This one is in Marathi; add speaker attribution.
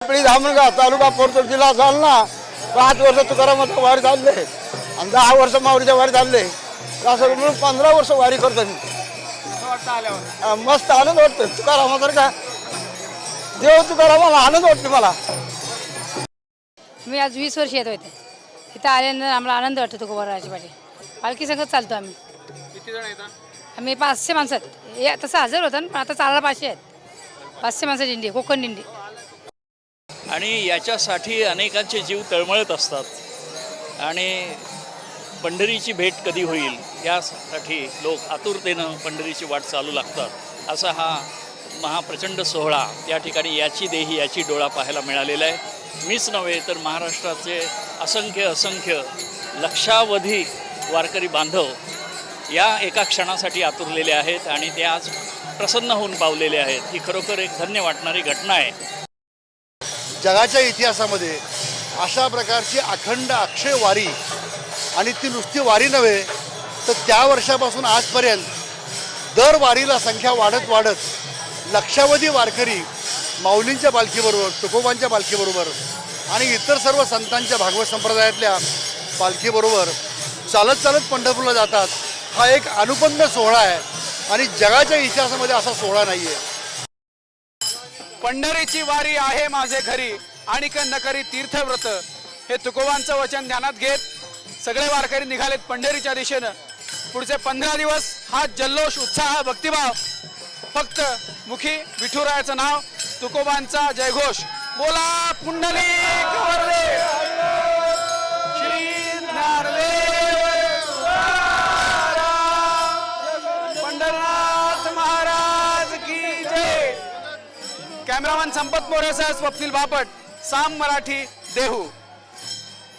Speaker 1: पिढी धामणगाव तालुका पोरतूर जिल्हा झाल ना पाच वर्ष तुकारामाचं वारी चालले आणि दहा वर्ष माऊरीच्या वारी चालले असं म्हणून पंधरा वर्ष वारी करतो मी. मस्त आनंद वाटतो तुकारामासारखा देव तुकारामाला आनंद वाटतो मला.
Speaker 2: मी आज वीस वर्ष येत होते. इथं आल्यानंतर आम्हाला आनंद वाटतो तुकोबाराची पाठी पालखी संगत चालतो आम्ही.
Speaker 3: किती जण येतात?
Speaker 2: आम्ही पाचशे माणसं आहेत. हे तसं हजर होतं पण आता चालायला पाचशे आहेत. पाचशे माणसं दिंडी आहे, कोकण दिंडी.
Speaker 4: आणि याच्यासाठी अनेकांचे जीव तळमळत असतात. आणि पंढरीची भेट कधी होईल यासाठी लोक आतुरतेनं पंढरीची वाट चालू लागतात. असा हा महाप्रचंड सोहळा या ठिकाणी याची देही याची डोळा पाहायला मिळालेला आहे. मीच नव्हे तर महाराष्ट्राचे असंख्य असंख्य लक्षावधी वारकरी बांधव या एका क्षणासाठी आतुरलेले आहेत आणि ते आज प्रसन्न होऊन पावलेले आहेत. ही खरोखर एक धन्य वाटणारी घटना आहे.
Speaker 5: जगाच्या इतिहासामध्ये अशा प्रकारची अखंड अक्षय वारी आणि ती नुसती वारी नव्हे तर त्या वर्षापासून आजपर्यंत दर वारीला संख्या वाढत वाढत लक्षावधी वारकरी माऊलींच्या पालखीबरोबर तुकोबांच्या पालखीबरोबर आणि इतर सर्व संतांच्या भागवत संप्रदायातल्या पालखीबरोबर चालत चालत पंढरपूरला जातात. हा एक अनुपन्न सोहळा आहे आणि जगाच्या इतिहासामध्ये असा सोहळा नाही आहे
Speaker 3: पंढरीची वारी आहे माझे घरी आणि न करी तीर्थव्रत. हे तुकोबांचं वचन ध्यानात घेत सगळे वारकरी निघालेत पंढरीच्या दिशेनं. पुढचे पंधरा दिवस हा जल्लोष उत्साह भक्तिभाव. फक्त मुखी विठुरायाचं नाव तुकोबांचा जयघोष. बोला पुंडली तुकाराम, महाराज की जय. कॅमेरामॅन संपत मोरेसह स्वप्नील बापट साम मराठी देहू.